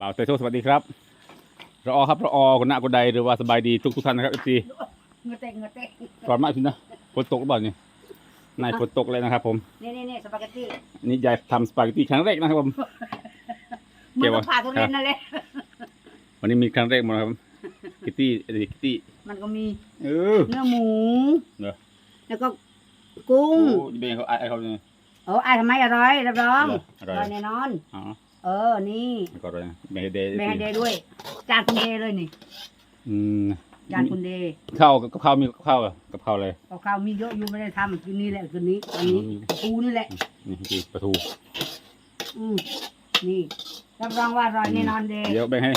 บ่าวเซโซสวัสดีครับรออครับรออคนหน้าคนใดหรือว่าสบายดีทุกทุกๆท่านนะครับทีเงเตะเงเตะก่อนมากพี่นะฝนตกหรือเปล่าเนี่ยนายฝนตกเลยนะครับ ผมนี่นี่นี่สปาเกตตี้นี่ยายทำสปาเกตตี้ครั้งแรกนะครับผมเกี่มันยวก็วะผ่าทุเรียนนั่นแหละวันนี้มีครั้งแรกหมดนะครับกิตตี้อะไรกิตตี้มันก็มีเออเนื้อหมูเหรอแล้วก็กุ้งโอ้ยเบงเขาไอ้เขาเนี่ยโอ้ไอ้ทำไมอร่อยรับรองเหรออร่อยแน่นอนอ๋อ เออ นี่ก็อร่อยนะเบงเดย์แม่ให้เดย์ด้วย จานคุณเดย์เลยนี่ อืมจานคุณเดย์ข้าวกับข้าวมีกับข้าวอะกับข้าวอะไรกับข้าวมีเยอะอยู่ไม่ได้ทำกินนี่แหละคืนนี้วันนี้อืมปูนี่แหละ นี่คือปลาทูอืมนี่รับรองว่าอร่อยแน่นอนเดย์เดี๋ยวแบ่งให้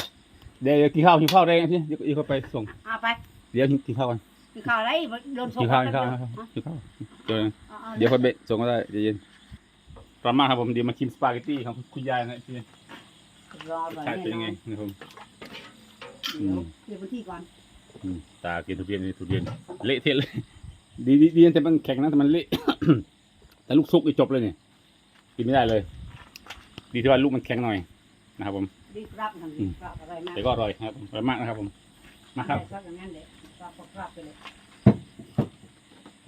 เดี๋ยวเดี๋ยวกินข้าวกินข้าวแรงพี่เดี๋ยวอีกเขาไปส่ง เอาไปเดี๋ยวกินข้าวกันกินข้าวอะไรโดนส่งกินข้าวกินแป๊ข้าวบเดียวกินข้าวเดี๋ยวอาอาเดี๋ยวค่อยเบะส่งก็ได้เดี๋ยวเย็น ประมาณครับผมเดี๋ยวมาชิมสปาเกตตี้ของคุณยายนะพี่รออร่อยใช่แน่เป็นนยังอไงนนะครับผมเดี๋ยวเก็บพื้นที่ก่อนอืมตากินทุเรียนนี่ทุเรียนเละเทะเลย ดีดีดีแต่มันแข็งนะแต่มันเละ แต่ลูกซุกนี่จบเลยเนี่ยกินไม่ได้เลย ดีที่ว่าลูกมันแข็งหน่อยนะครับผมรีบรับทำรีบรับอะไรนะแต่ก็อร่อยนะครับผมอร่อยมากนะครับผมมาครับชอบอย่างนั้นเลยรับก็รับไปเลย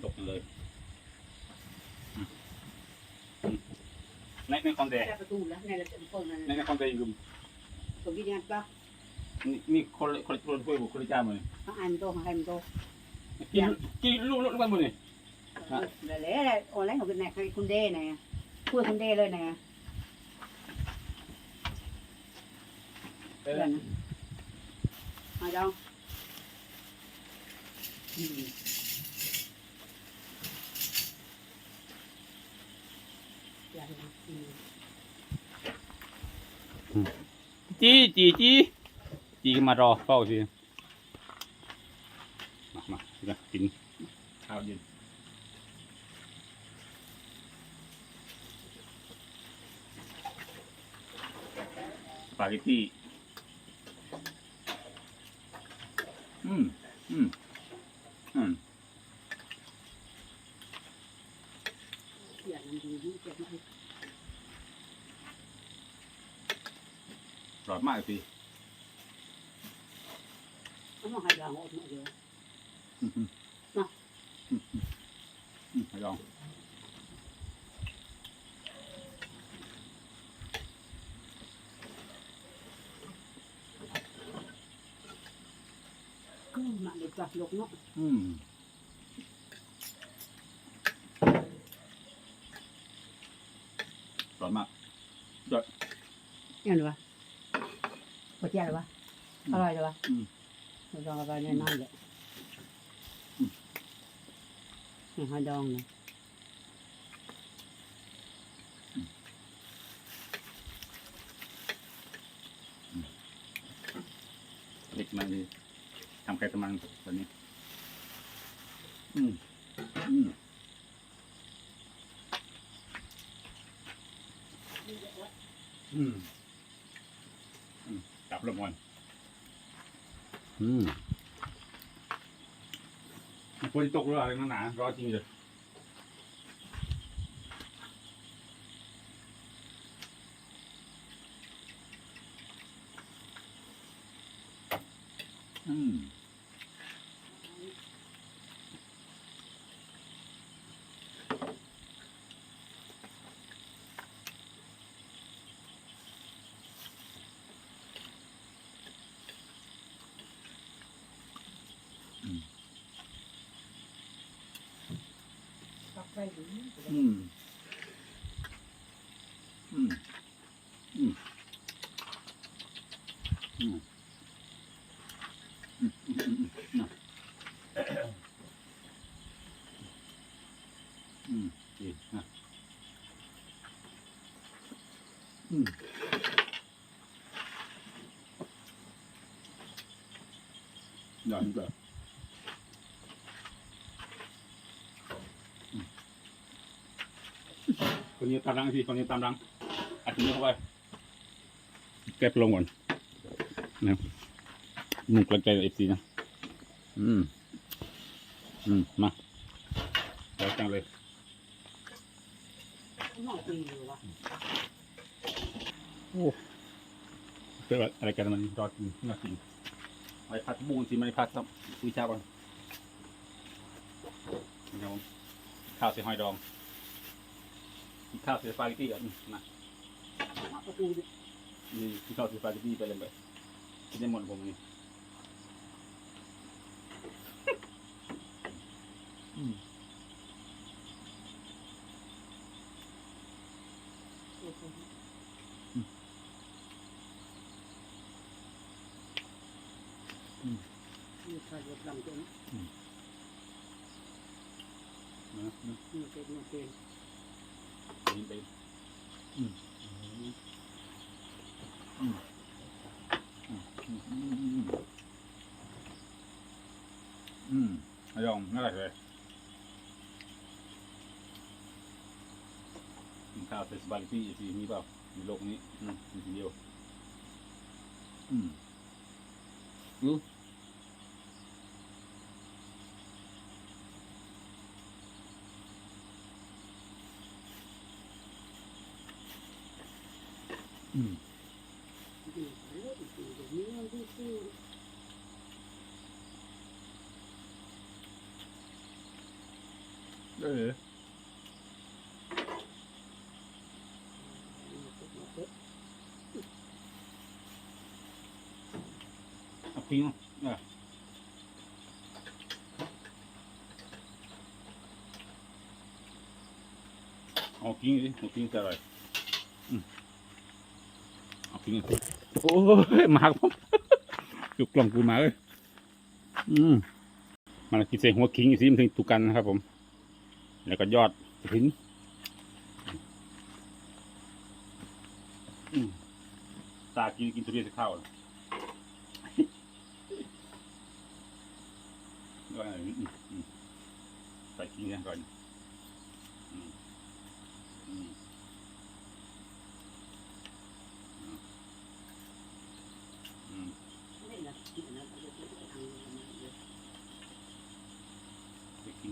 ตกเลยอืมอืม ในในคอนเดได้ประตูแล้วในระดับคนนั้นในในคอนเดยืมตรงที่นั่นปะนี่นี่คนละคนละคนละถ้วยบุคนละจานหมดเลยเขาอ่านโตเขาให้มันโตกินกินลูกลูกกันหมดเลยฮะเลยเลยโอนไลน์ของคุณแม่ให้คุณเด้ไหนคุยคุณเด้เลยไหนเพื่อนนะมาเจ้าอย่าเลยอืม จีจีจีจีมารอเฝ้าสิมามากินข้าวเย็นปาเกตตี้อืมอืมอืมอย่ามันดีดีเจ็บมาก หลอดมากพี่ nó mà hay là hột nữa rồi ให้ลอง cứ mà để chặt lục nó. อืม หลอดมาก nghe được ไงวะพอเจ้าหรอวะอร่อยเลยวะอืมมันดองอร่อยแน่นอนเลยอืมนี่หอยดองนะเล็กมันดีทำไข่ตะมันแบบนี้ อืมอืมอืมอืม จับลงก่อนอืมฝนตกหรืออะไรหนาๆร้อนจริงเลยอืม อืมอืมอืมอืมอืมดีนะอืมดันแบบ คนนี้ตามรังสิคนนี้ตามรังอัดนี้เข้าไปแก็บลงก่อนนะครับหนุ่มกระจายเอฟซีนะ อืม อืม มาแล้วจังเลยโอ้เป็นอะไรกันมันรอกินรอกินไว้พัดบุ้งสิไม่พัดต้องคุยเช้าก่อนนี่ครับข้าวใส่หอยดอง กินข้าวใส่สปาเกตตี้ก่อนนะเอาประตูดินี่กินข้าวใส่สปาเกตตี้ไปเลยไปกินได้หมดผมนี่มีใส่รถลำตัวนี้นะนะนี่เป็นนี่เป็น นไปอืมอืมอืมอืมอืมอืมอืมอายองน่ารักเลยกินข้าวใส่สปาเกตตี้สิมีเปล่าในโลกนี้ อืมมีทีเดียว อืมอืม อืมดีเลยดีเดี๋ย เอาปิ้งโอ้ยมาครับผมจุกกล่องกูมาเลยอืมมันกินเศษหัวคิงอีกสิมันถึงตุกันนะครับผม แล้วก็ยอดถึงตากินกินทุเรียนจะเข้าก็ใส่ขิงกันก่อนอืมอืมอืม นี่นะนี่นะเอาไปทางนี้นะเดี๋ย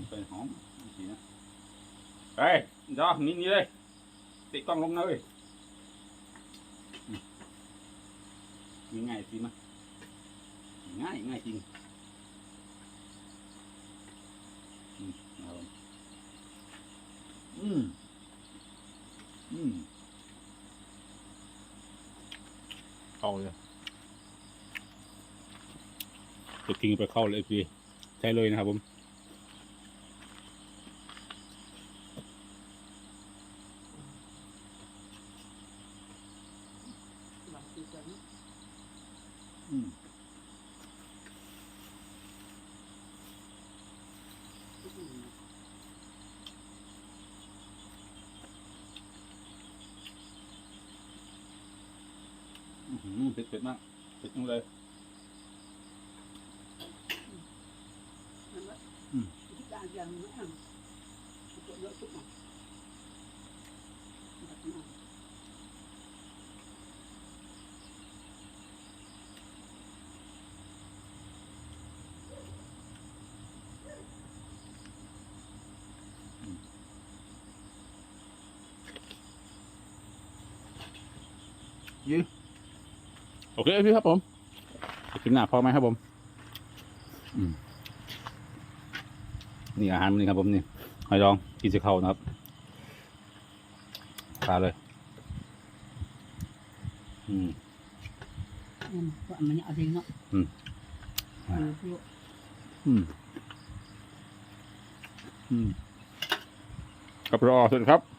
ว ไปกินไปหอมดีนะเฮ้ยจอนี่นี่เลยติดกล้องลงเลยอืมง่ายสิมะง่ายง่ายจริงอืมเอาลงอืมอืมเข้าเลยจะกินไปเข้าเลยพี่ใช้เลยนะครับผม บางทีก็นี่ อืม อืม อื้อหือ เผ็ดเผ็ดมากเผ็ดจังเลยนั่นแหละอืมที่การยังไม่เอ โอเคพี่ครับผมจะกินหน้าพอไหมครับผมอืมนี่อาหารมื้อนี้ครับผมนี่หอยดองกินจะเข้านะครับทานเลย อืมอืมก็อันนี้เอาทิ้งเนาะอืมเออพวกอืมอืมกับรอสวัสดีครับ